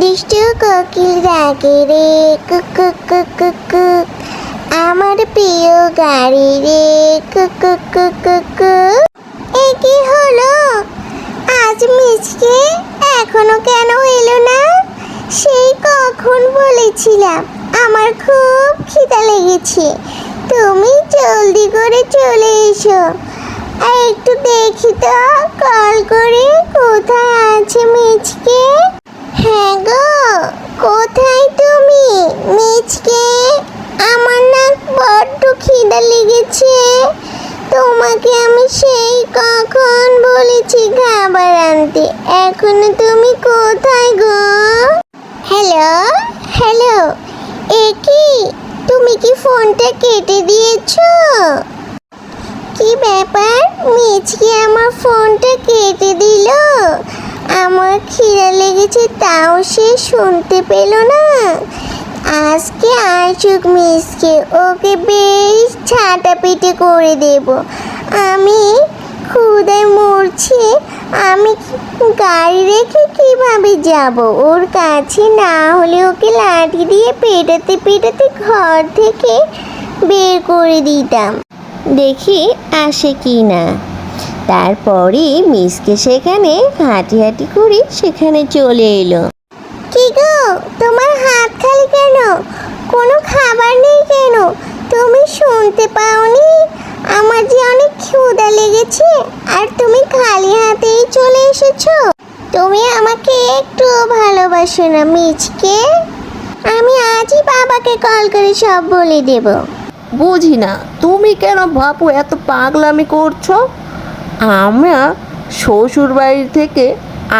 দুষ্টু কোকিল ডাকে রে কুক কুক আমার প্রিয় গাড়ি রে কুক কুক এ কি হলো? আজ মিচকে এখনও কেন এলো না? সেই কখন বলেছিলাম, আমার খুব খিদা লেগেছে। তুমি জলদি করে চলে এসো। আর একটু দেখি তো, কল করে কোথায় আছে মিচকে হ্যাঁ গো, কোথায় তুমি? মিচকে আমার না বড্ড খিদা লেগেছে। তোমাকে আমি সেই কখন বলেছি, খাবার আনতে এখনও তুমি কোথায় গো? হ্যালো হ্যালো, এ কি? তুমি কি ফোনটা কেটে দিয়েছ? কি ব্যাপার? মিচকে আমার ফোনটা কেটে দিল? আমার খিদা লেগেছে, তাও সে শুনতে পেল না। আজকে আসুক মিসকে ওকে বেশ ছাটা পিটে করে দেব। আমি ক্ষুদায় মরছি, আমি গাড়ি রেখে কীভাবে যাব? ওর কাছে না হলে ওকে লাঠি দিয়ে পেটাতে পেটাতে ঘর থেকে বের করে দিতাম। দেখি আসে কি না। তারপরে মিসকে সেখানে হাঁটি হাঁটি করে সেখানে চলে এলো। কি গো তোমার হাত খালি কেন? কোনো খাবার নেই কেন? তুমি শুনতে পাওনি? আমার যে অনেক ক্ষুধা লেগেছে আর তুমি খালি হাতেই চলে এসেছ। তুমি আমাকে একটু ভালোবাসো না মিচকে আমি আজই বাবাকে কল করে সব বলে দেবো। বুঝি না তুমি কেন বাপু এত পাগলামি করছ? আমরা শ্বশুর বাড়ি থেকে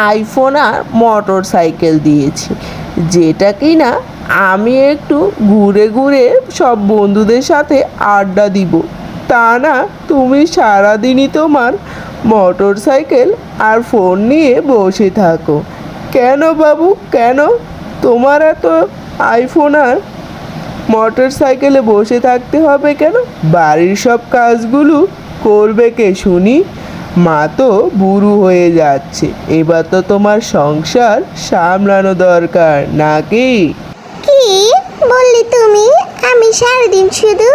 আইফোন আর মোটর সাইকেল দিয়েছি। যেটা কি না আমি একটু ঘুরে ঘুরে সব বন্ধুদের সাথে আড্ডা দিব। তা না, তুমি সারাদিনই তোমার মোটর সাইকেল আর ফোন নিয়ে বসে থাকো। কেন বাবু, কেন? তোমার এত আইফোন আর মোটর সাইকেলে বসে থাকতে হবে কেন? বাড়ির সব কাজগুলো করবে কে শুনি? মা তো বুড়ো হয়ে যাচ্ছে। এবার তো তোমার সংসার সামলানো দরকার নাকি কি? বললি তুমি? আমি সারাদিন শুধু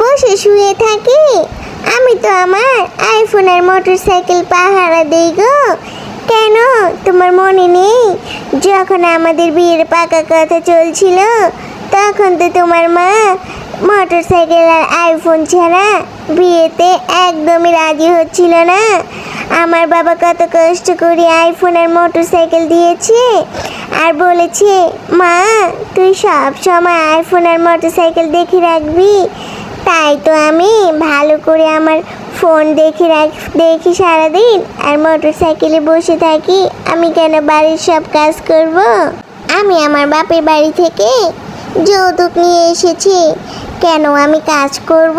বসে শুয়ে থাকি। আমি তো আমার আইফোন আর মোটরসাইকেল পাহারা দিই গো। কেন? তোমার মনে নেই? যখন আমাদের বিয়ের পাকা কথা চলছিল, তখন তো তোমার মা মোটরসাইকেল আর আইফোন ছাড়া বিয়েতে একদমই রাজি হচ্ছিল না। আমার বাবা কত কষ্ট করে আইফোন আর মোটরসাইকেল দিয়েছে আর বলেছে, মা, তুই সব সময় আইফোন আর মোটরসাইকেল দেখে রাখবি। তাই তো আমি ভালো করে আমার ফোন দেখে রাখ, দেখি সারাদিন আর মোটরসাইকেলে বসে থাকি। আমি কেন বাড়ির সব কাজ করব? আমি আমার বাপের বাড়ি থেকে যৌতুক নিয়ে এসেছি। কেন আমি কাজ করব?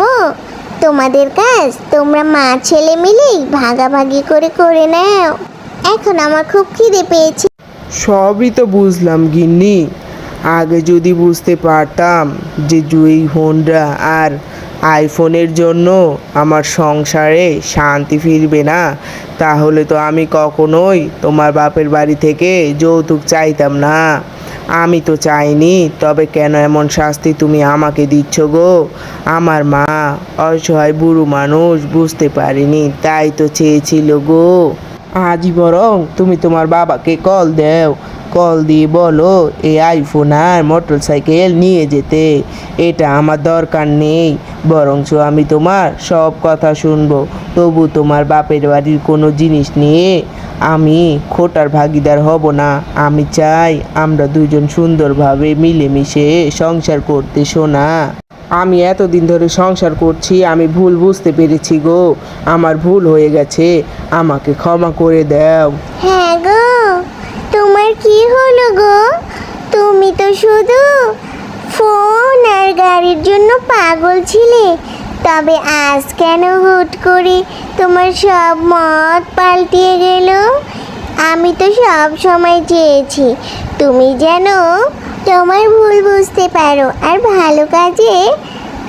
তোমাদের কাজ, তোমরা মা, ছেলে মিলেই ভাগাভাগি করে করে নাও। এখন আমার খুব খিদে পেয়েছে। সবই তো বুঝলাম, গিন্নি। আগে যদি বুঝতে পারতাম যে জুই, হোন্ডা আর আইফোনের জন্য আমার সংসারে শান্তি ফিরবে না, তাহলে তো আমি কখনোই তোমার বাপের বাড়ি থেকে যৌতুক চাইতাম না। আমি তো চাইনি, তবে কেন এমন শাস্তি তুমি আমাকে দিচ্ছ গো? আমার মা অসহায় বুড়ো মানুষ, বুঝতে পারিনি, তাই তো চেয়েছিল গো। আজই বরং তুমি তোমার বাবাকে কল দাও, কল দিয়ে বলো, এই আইফোন আর মোটর সাইকেল নিয়ে যেতে, এটা আমার দরকার নেই, বরঞ্চ আমি তোমার সব কথা শুনব, তবু তোমার বাপের বাড়ির কোনো জিনিস নিয়ে আমি খোটার ভাগিদার হব না। আমি চাই আমরা দুজন সুন্দরভাবে মিলেমিশে সংসার করতে শোনা আমি এতদিন ধরে সংসার করছি, আমি ভুল বুঝতে পেরেছি গো। আমার ভুল হয়ে গেছে, আমাকে ক্ষমা করে দাও। হ্যাঁ গো, তোমার কি হলো গো? তুমি তো শুধু ফোন আর গাড়ির জন্য পাগল ছিলে। তবে আজ কেন হুট করে তোমার সব মত পাল্টিয়ে গেল। আমি তো সব সময় চেয়েছি। তুমি যেন তোমার ভুল বুঝতে পারো আর ভালো কাজে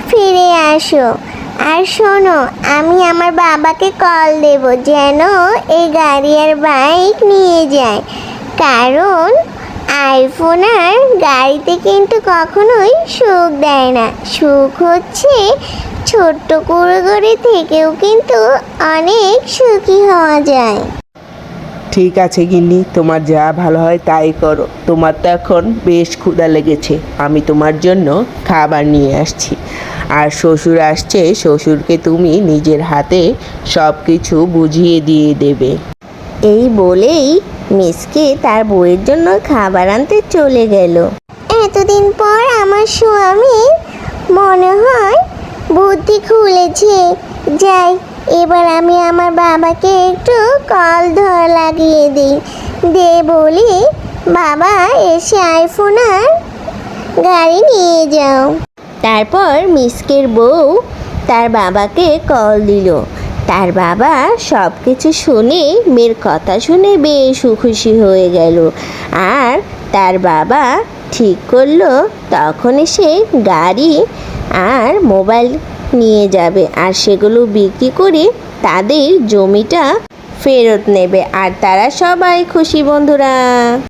ফিরে আসো। আর শোনো, আমি আমার বাবাকে কল দেব যেন এই গাড়ি আর বাইক নিয়ে যায়। কারণ আইফোন আর গাড়িতে কিন্তু কখনোই সুখ দেয় না। সুখ হচ্ছে ছোট্ট কুড়োগড়ি থেকেও কিন্তু অনেক সুখী হওয়া যায়। ঠিক আছে গিন্নি তোমার যা ভালো হয় তাই করো। তোমার তো এখন বেশ ক্ষুধা লেগেছে আমি তোমার জন্য খাবার নিয়ে আসছি। আর শ্বশুর আসছে শ্বশুরকে তুমি নিজের হাতে সব কিছু বুঝিয়ে দিয়ে দেবে। এই বলেই মিসকে তার বউয়ের জন্য খাবার আনতে চলে গেল। এতদিন পর আমার স্বামী মনে হয় বুদ্ধি খুলেছে। যাই, এবার আমি আমার বাবাকে একটু কল ধর লাগিয়ে দিই। দে বলি, বাবা, এসে আইফোন আর গাড়ি নিয়ে যাও। তারপর মিসকের বউ তার বাবাকে কল দিল। তার বাবা সব কিছু শুনে মেয়ের কথা শুনে বেশ খুশি হয়ে গেল। আর তার বাবা ঠিক করল তখন সে গাড়ি আর মোবাইল নিয়ে যাবে আর সেগুলো বিক্রি করে তাদের জমিটা ফেরত নেবে। আর তারা সবাই খুশি বন্ধুরা।